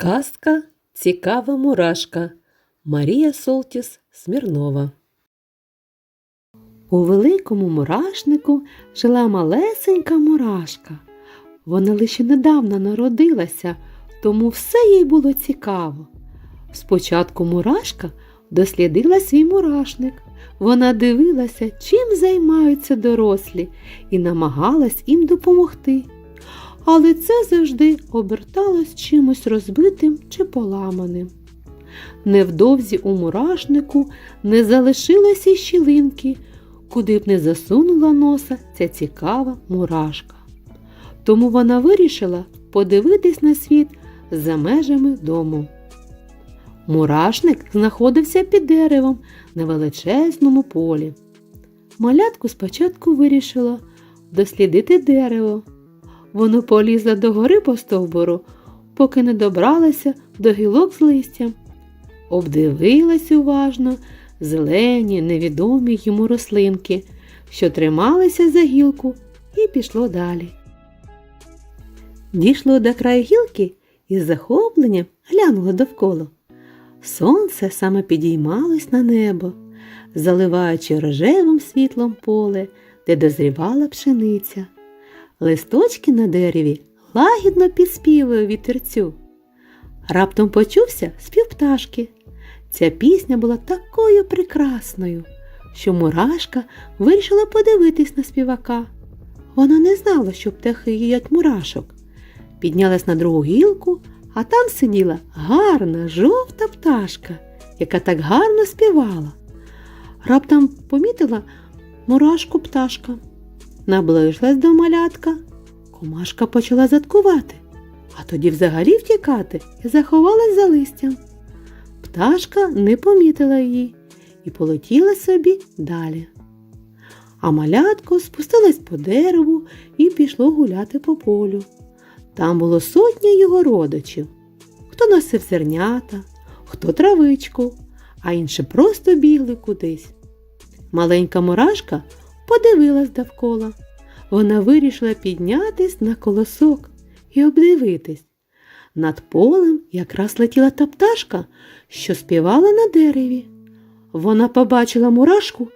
Казка Цікава мурашка Марія Солтіс Смірнова. У великому мурашнику жила малесенька мурашка. Вона лише недавно народилася, тому все їй було цікаво. Спочатку мурашка дослідила свій мурашник. Вона дивилася, чим займаються дорослі, і намагалась їм допомогти але це завжди оберталось чимось розбитим чи поламаним. Невдовзі у мурашнику не залишилося щілинки, куди б не засунула носа ця цікава мурашка. Тому вона вирішила подивитись на світ за межами дому. Мурашник знаходився під деревом на величезному полі. Малятку спочатку вирішила дослідити дерево. Воно полізла до гори по стовбуру, поки не добралася до гілок з листям. Обдивилась уважно зелені, невідомі йому рослинки, що трималися за гілку, і пішло далі. Дійшло до краю гілки і з захопленням глянуло довкола. Сонце саме підіймалось на небо, заливаючи рожевим світлом поле, де дозрівала пшениця. Листочки на дереві лагідно підспівує вітерцю. Раптом почувся спів пташки. Ця пісня була такою прекрасною, що мурашка вирішила подивитись на співака. Вона не знала, що птахи їдять мурашок. Піднялась на другу гілку, а там сиділа гарна жовта пташка, яка так гарно співала. Раптом помітила мурашку пташка. Наближилась до малятка. Комашка почала заткувати, а тоді взагалі втікати і заховалась за листям. Пташка не помітила її і полетіла собі далі. А малятко спустилась по дереву і пішло гуляти по полю. Там було сотня його родичів. Хто носив зернята, хто травичку, а інші просто бігли кудись. Маленька мурашка подивилась довкола. Вона вирішила піднятись на колосок і обдивитись. Над полем якраз летіла та пташка, що співала на дереві. Вона побачила мурашку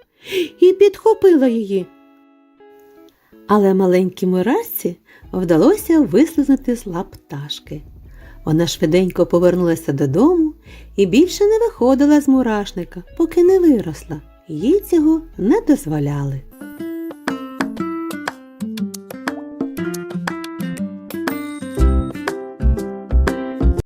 і підхопила її. Але маленькій мурашці вдалося вислизнути з лап пташки. Вона швиденько повернулася додому і більше не виходила з мурашника, поки не виросла. Їй цього не дозволяли.